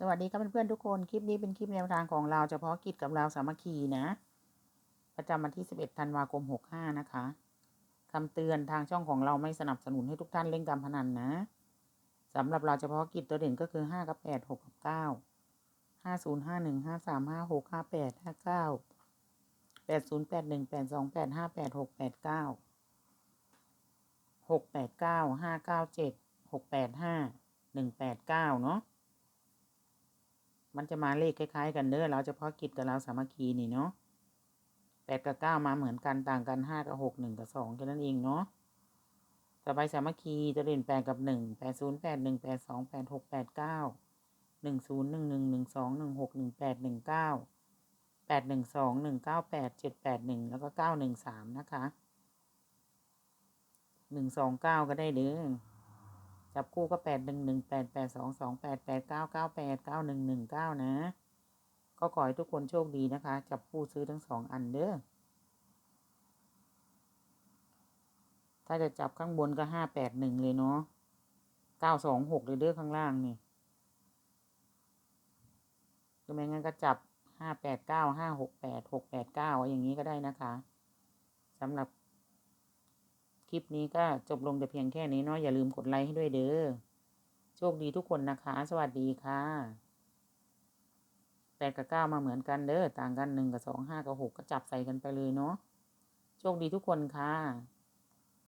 สวัสดีครับเพื่อนๆทุกคน คลิปนี้เป็นคลิปแนวทางของเราเฉพาะกิจกับเราสามัคคีนะ ประจำวันที่ 11 ธันวาคม 65 นะคะคำเตือนทางช่องของเราไม่สนับสนุนให้ทุกท่านเล่นการพนันนะสำหรับเราเฉพาะกิจตัวเด่นก็คือ 5 กับ 8 6 กับ 9 50 51 53 56 58 59 80 81 82 85 86 89 689 597 685 189 เนาะ มันจะมาเลขคล้ายๆ กันเด้อเราเฉพาะกิจกับเราสามัคคีนี่เนาะแปดกับเก้ามาเหมือนกันต่างกันห้ากับหกหนึ่งกับสองแค่นั้นเองเนาะต่อไปสามัคคีจะเด่นแปดกับหนึ่งแปดศูนย์แปดหนึ่งแปดสองแปดหกแปดเก้าหนึ่งศูนย์หนึ่งหนึ่งหนึ่งสองหนึ่งหกหนึ่งแปดหนึ่งเก้าแปดหนึ่งสองหนึ่งเก้าแปดเจ็ดแปดหนึ่งแล้วก็เก้าหนึ่งสามนะคะหนึ่งสองเก้าก็ได้เด้อ จับคู่ก็แปดหนึ่งหนึ่งแปดแปดสองสองแปดแปดเก้าเก้าแปดเก้าหนึ่งหนึ่งเก้านะ ก็ขอให้ทุกคนโชคดีนะคะ จับคู่ซื้อทั้งสองอันเด้อถ้าจะจับข้างบนก็ห้าแปดหนึ่งเลยเนาะเก้าสองหกเลยเด้อข้างล่างนี่หรือไม่งั้นก็จับห้าแปดเก้าห้าหกแปดหกแปดเก้าอย่างนี้ก็ได้นะคะสำหรับ คลิปนี้ก็จบลงแต่เพียงแค่นี้เนาะอย่าลืมกดไลค์ให้ด้วยเด้อโชคดีทุกคนนะคะ สวัสดีค่ะแปดกับเก้ามาเหมือนกันเด้อต่างกันหนึ่งกับสองห้ากับหกก็จับใส่กันไปเลยเนาะโชคดีทุกคนค่ะ